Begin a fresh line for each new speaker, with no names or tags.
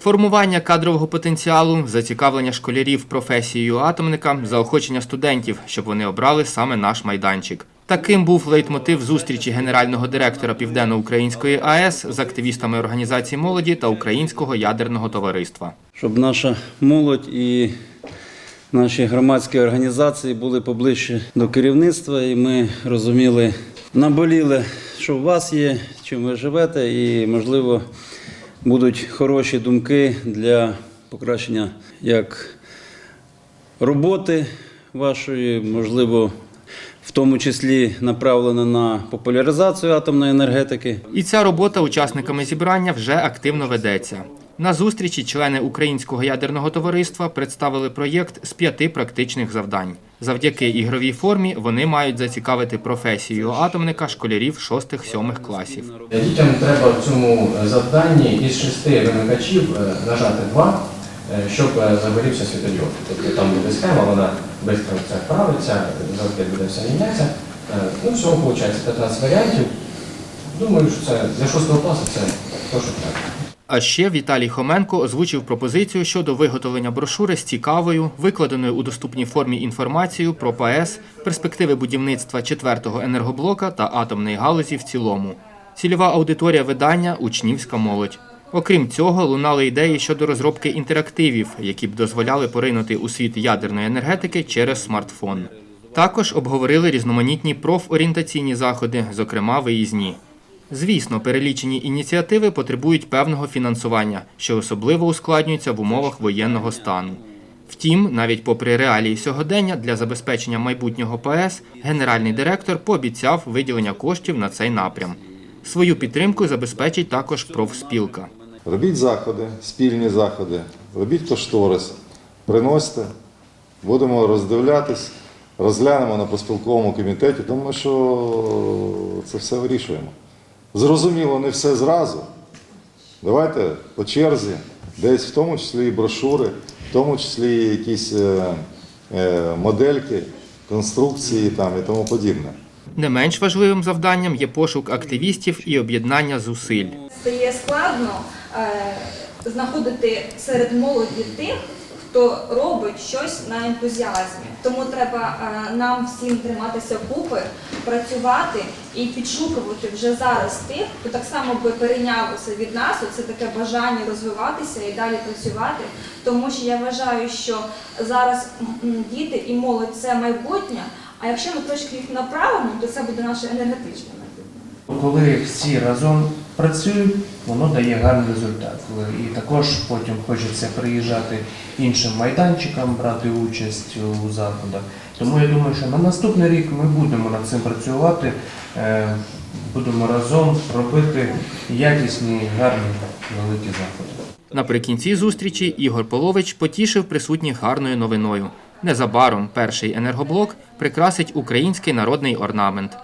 Формування кадрового потенціалу, зацікавлення школярів професією атомника, заохочення студентів, щоб вони обрали саме наш майданчик. Таким був лейтмотив зустрічі генерального директора Південно-Української АЕС з активістами організації молоді та Українського ядерного товариства.
щоб наша молодь і наші громадські організації були поближче до керівництва, і ми розуміли, наболіли, що у вас є, чим ви живете, і, можливо, будуть хороші думки для покращення як роботи вашої, можливо, в тому числі направлена на популяризацію атомної енергетики.
І ця робота учасниками зібрання вже активно ведеться. На зустрічі члени Українського ядерного товариства представили проєкт з п'яти практичних завдань. Завдяки ігровій формі вони мають зацікавити професію атомника школярів 6-7 класів.
Дітям треба в цьому завданні із шести вимикачів е, нажати два, е, щоб е, загорівся світодіод. Тобто там буде схема, вона швидко це вправиться, завжди буде все мінятися. Ну, всього виходить 15 варіантів. Думаю, що це для 6 класу це те, що треба.
А ще Віталій Хоменко озвучив пропозицію щодо виготовлення брошури з цікавою, викладеною у доступній формі інформацією про ПАЕС, перспективи будівництва четвертого енергоблока та атомної галузі в цілому. Цільова аудиторія видання учнівська молодь. Окрім цього, лунали ідеї щодо розробки інтерактивів, які б дозволяли поринути у світ ядерної енергетики через смартфон. Також обговорили різноманітні профорієнтаційні заходи, зокрема виїзні. Звісно, перелічені ініціативи потребують певного фінансування, що особливо ускладнюється в умовах воєнного стану. Втім, навіть попри реалії сьогодення для забезпечення майбутнього ПАЕС, генеральний директор пообіцяв виділення коштів на цей напрям. Свою підтримку забезпечить також профспілка.
Робіть заходи, спільні заходи, робіть кошторис, приносьте, будемо роздивлятись, розглянемо на поспілковому комітеті, тому що це все вирішуємо. Зрозуміло, не все зразу. Давайте по черзі, десь в тому числі і брошури, в тому числі і якісь е, е, модельки, конструкції там, і тому подібне.
Не менш важливим завданням є пошук активістів і об'єднання зусиль.
стає складно е, знаходити серед молоді тих, хто робить щось на ентузіазмі. Тому треба е, нам всім триматися купи, працювати і підшукувати вже зараз тих, хто так само би перейнявся від нас. Це таке бажання розвиватися і далі працювати. Тому що я вважаю, що зараз діти і молодь це майбутнє. А якщо ми трошки їх направимо, то це буде наше енергетичне майбутнє.
Коли всі разом працюють, воно дає гарний результат. І також потім хочеться приїжджати іншим майданчикам, брати участь у заходах. Тому я думаю, що на наступний рік ми будемо над цим працювати, е, будемо разом робити якісні, гарні, великі заходи.
Наприкінці зустрічі Ігор Полович потішив присутніх гарною новиною. Незабаром перший енергоблок прикрасить український народний орнамент.